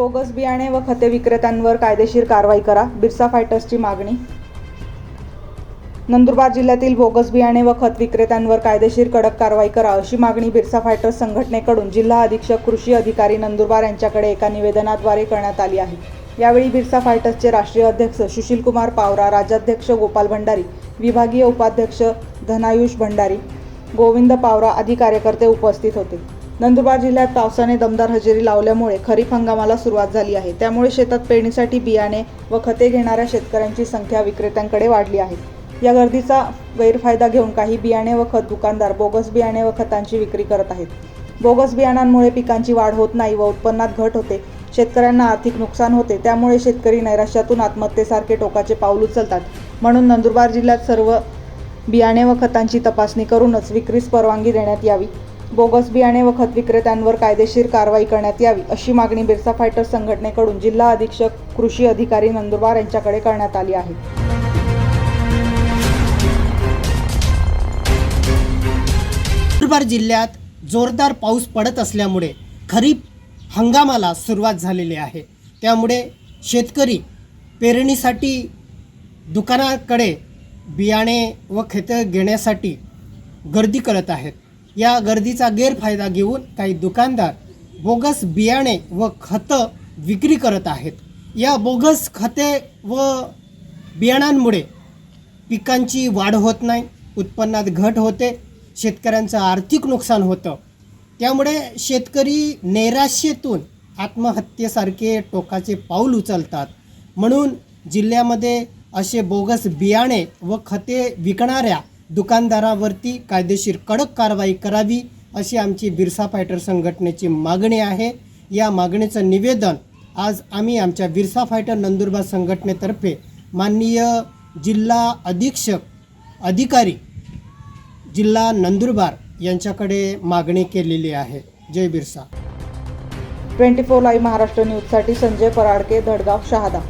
Bogus बियाणे व खते विक्रेत्यांवर कायदेशीर कारवाई करा. बिरसा फायटर्सची मागणी. नंदुरबार जिल्ह्यातील बोगस बियाणे व खत विक्रेत्यांवर कायदेशीर कडक कारवाई करा अशी मागणी बिरसा फायटर्स संघटनेकडून जिल्हा अधीक्षक कृषी अधिकारी नंदुरबार यांच्याकडे एका निवेदनाद्वारे करण्यात आली आहे. यावेळी बिरसा फायटर्सचे राष्ट्रीय अध्यक्ष सुशीलकुमार पावरा राज्याध्यक्ष गोपाल भंडारी विभागीय उपाध्यक्ष धनायुष भंडारी गोविंद पावरा आदी कार्यकर्ते उपस्थित होते. नंदुरबार जिल्ह्यात पावसाने दमदार हजेरी लावल्यामुळे खरीप हंगामाला सुरुवात झाली आहे. त्यामुळे शेतात पेरणीसाठी बियाणे व खते घेणाऱ्या शेतकऱ्यांची संख्या विक्रेत्यांकडे वाढली आहे. या गर्दीचा गैरफायदा घेऊन काही बियाणे व खत दुकानदार बोगस बियाणे व खतांची विक्री करत आहेत. बोगस बियाणांमुळे पिकांची वाढ होत नाही व उत्पन्नात घट होते. शेतकऱ्यांना आर्थिक नुकसान होते. त्यामुळे शेतकरी नैराश्यातून आत्महत्येसारखे टोकाचे पाऊल उचलतात. म्हणून नंदुरबार जिल्ह्यात सर्व बियाणे व खतांची तपासणी करूनच विक्रीस परवानगी देण्यात यावी. बोगस बियाणे व खत विक्रेत्यांवर कायदेशीर कारवाई करण्यात यावी अशी मागणी बिरसा फायटर्स संघटनेकडून जिल्हा अधीक्षक कृषी अधिकारी नंदुरबार यांच्याकडे करण्यात आली आहे. नंदुरबार जिल्ह्यात जोरदार पाऊस पडत असल्यामुळे खरीप हंगामाला सुरुवात झालेली आहे. त्यामुळे शेतकरी पेरणीसाठी दुकानाकडे बियाणे व खेतं घेण्यासाठी गर्दी करत आहेत. या गर्दीचा गैरफायदा घेऊन काही दुकानदार बोगस बियाणे व खतं विक्री करत आहेत. या बोगस खते व बियाणांमुळे पिकांची वाढ होत नाही उत्पन्नात घट होते शेतकऱ्यांचं आर्थिक नुकसान होतं. त्यामुळे शेतकरी नैराश्येतून आत्महत्येसारखे टोकाचे पाऊल उचलतात. म्हणून जिल्ह्यामध्ये असे बोगस बियाणे व खते विकणाऱ्या दुकानदारावरती कायदेशीर कडक कारवाई करावी अशी आमची बिरसा फायटर संघटनेची मागणी आहे. या मागणीचं निवेदन आज आम्ही आमच्या बिरसा फायटर नंदुरबार संघटनेतर्फे माननीय जिल्हा अधीक्षक अधिकारी जिल्हा नंदुरबार यांच्याकडे मागणी केलेली आहे. जय Birsa. Twenty four live Maharashtra न्यूजसाठी संजय पराडके धडगाव शहादा.